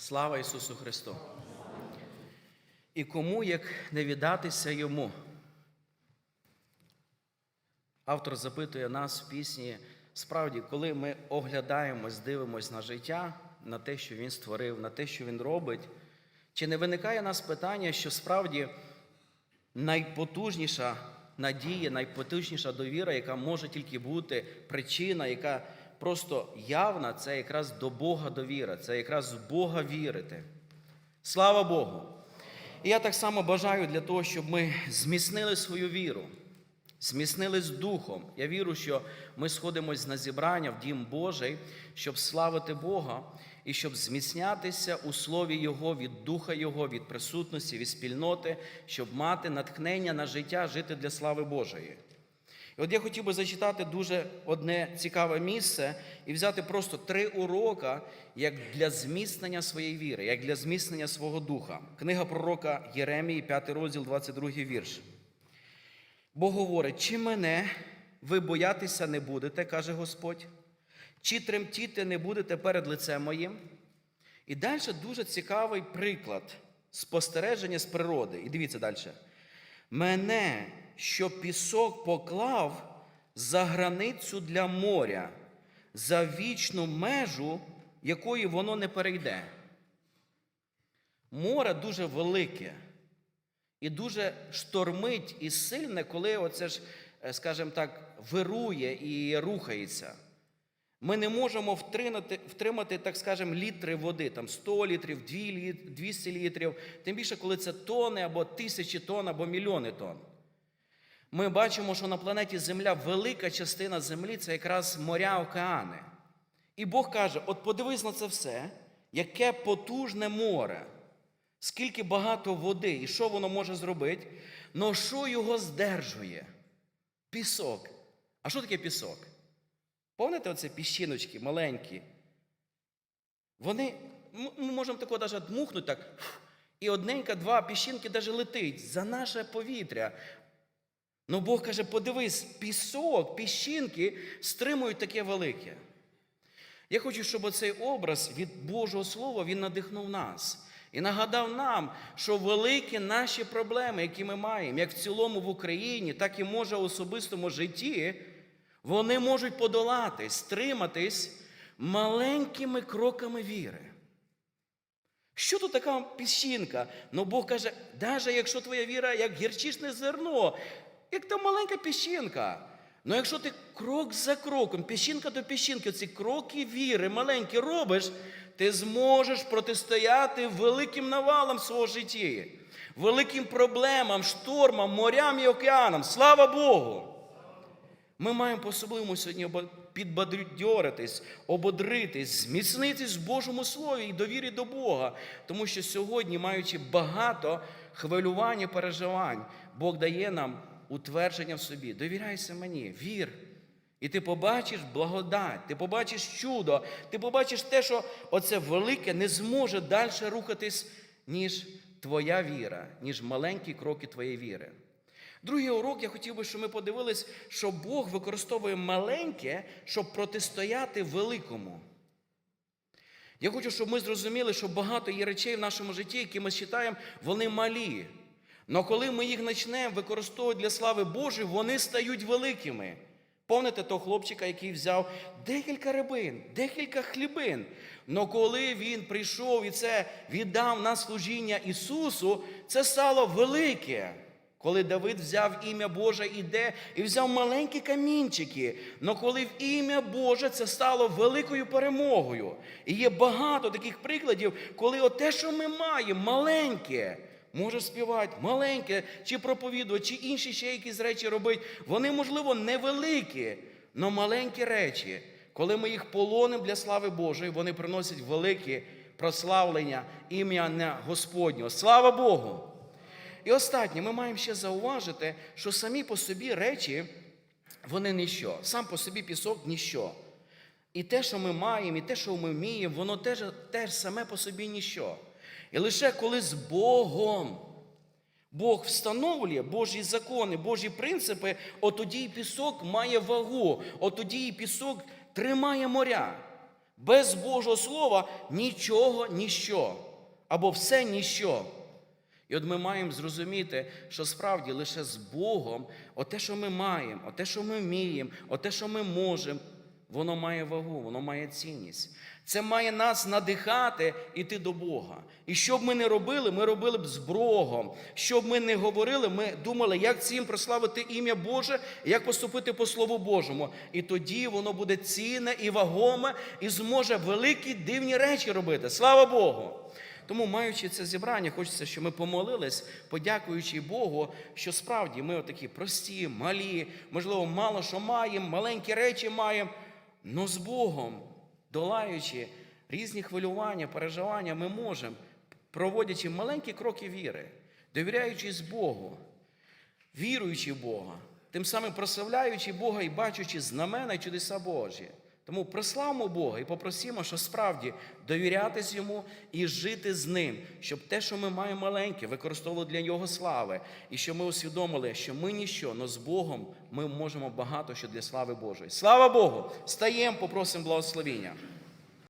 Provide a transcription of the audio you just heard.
Слава Ісусу Христу! І кому як не віддатися йому? Автор запитує нас в пісні, справді, коли ми оглядаємось, дивимось на життя, на те, що він створив, на те, що він робить, чи не виникає нас питання, що справді найпотужніша надія, найпотужніша довіра, яка може тільки бути причина, яка просто явна, це якраз до Бога довіра, це якраз в Бога вірити. Слава Богу! І я так само бажаю для того, щоб ми зміцнили свою віру, зміцнились духом. Я вірю, що ми сходимось на зібрання в Дім Божий, щоб славити Бога і щоб зміцнятися у слові Його від Духа Його, від присутності, від спільноти, щоб мати натхнення на життя, жити для слави Божої. І от я хотів би зачитати дуже одне цікаве місце і взяти просто три урока як для зміцнення своєї віри, як для зміцнення свого духа. Книга пророка Єремії, 5 розділ, 22 вірш. Бо говорить, чи мене ви боятися не будете, каже Господь, чи тремтіти не будете перед лицем моїм? І далі дуже цікавий приклад спостереження з природи. І дивіться далі. Мене, що пісок поклав за границю для моря, за вічну межу, якої воно не перейде. Море дуже велике і дуже штормить і сильне, коли оце ж, е, скажімо так, вирує і рухається. Ми не можемо втримати, втримати, так скажемо, літри води, там 100 літрів, 200 літрів, тим більше, коли це тони або тисячі тонн, або мільйони тонн. Ми бачимо, що на планеті Земля велика частина землі це якраз моря, океани. І Бог каже: от подивись на це все, яке потужне море, скільки багато води, і що воно може зробити, но що його здержує? Пісок. А що таке пісок? Пам'ятаєте оці піщиночки маленькі? Вони, ми можемо такого навіть дмухнути так, і одненька, два піщинки навіть летить за наше повітря. Ну Бог каже, подивись, пісок, піщинки стримують таке велике. Я хочу, щоб оцей образ від Божого Слова він надихнув нас і нагадав нам, що великі наші проблеми, які ми маємо, як в цілому в Україні, так і може в особистому житті, вони можуть подолатись, стриматись маленькими кроками віри. Що тут така піщинка? Ну Бог каже, навіть якщо твоя віра як гірчичне зерно, як та маленька піщинка. Ну якщо ти крок за кроком, піщинка до піщинки, ці кроки віри маленькі робиш, ти зможеш протистояти великим навалам свого житті, великим проблемам, штормам, морям і океанам. Слава Богу! Ми маємо по-особливому сьогодні обо- підбадьоритись, ободритись, зміцнитись в Божому Слові і довірі до Бога. Тому що сьогодні, маючи багато хвилювань і переживань, Бог дає нам утвердження в собі. Довіряйся мені, вір. І ти побачиш благодать, ти побачиш чудо, ти побачиш те, що оце велике не зможе далі рухатись, ніж твоя віра, ніж маленькі кроки твоєї віри. Другий урок я хотів би, щоб ми подивились, що Бог використовує маленьке, щоб протистояти великому. Я хочу, щоб ми зрозуміли, що багато є речей в нашому житті, які ми вважаємо, вони малі. Але коли ми їх почнемо використовувати для слави Божої, вони стають великими. Пам'ятаєте того хлопчика, який взяв декілька рибин, декілька хлібин. Но коли він прийшов і це віддав на служіння Ісусу, це стало велике. Коли Давид взяв ім'я Боже іде і взяв маленькі камінчики. Но коли в ім'я Боже це стало великою перемогою. І є багато таких прикладів, коли те, що ми маємо, маленьке, може співати, маленьке, чи проповідувати, чи інші ще якісь речі робити, вони, можливо, невеликі, але маленькі речі. Коли ми їх полонимо для слави Божої, вони приносять велике прославлення ім'я Господнього. Слава Богу! І останнє, ми маємо ще зауважити, що самі по собі речі, вони ніщо. Сам по собі пісок ніщо. І те, що ми маємо, і те, що ми вміємо, воно теж, теж саме по собі ніщо. І лише коли з Богом Бог встановлює Божі закони, Божі принципи, от тоді і пісок має вагу, от тоді і пісок тримає моря. Без Божого Слова нічого, ніщо. Або все ніщо. І от ми маємо зрозуміти, що справді лише з Богом, оте, що ми маємо, оте, що ми вміємо, оте, що ми можемо, воно має вагу, воно має цінність. Це має нас надихати іти до Бога. І що б ми не робили, ми робили б з Богом. Що б ми не говорили, ми думали, як цим прославити ім'я Боже, як поступити по Слову Божому. І тоді воно буде цінне і вагоме, і зможе великі дивні речі робити. Слава Богу! Тому, маючи це зібрання, хочеться, щоб ми помолились, подякуючи Богу, що справді ми отакі прості, малі, можливо, мало що маємо, маленькі речі маємо, але з Богом, долаючи різні хвилювання, переживання, ми можемо, проводячи маленькі кроки віри, довіряючись Богу, віруючи в Бога, тим самим прославляючи Бога і бачучи знамена і чудеса Божі. Тому прославмо Бога і попросимо, що справді довірятись йому і жити з ним, щоб те, що ми маємо маленьке, використовували для нього слави, і щоб ми усвідомили, що ми ніщо, але з Богом ми можемо багато що для слави Божої. Слава Богу! Стаємо, попросимо благословіння.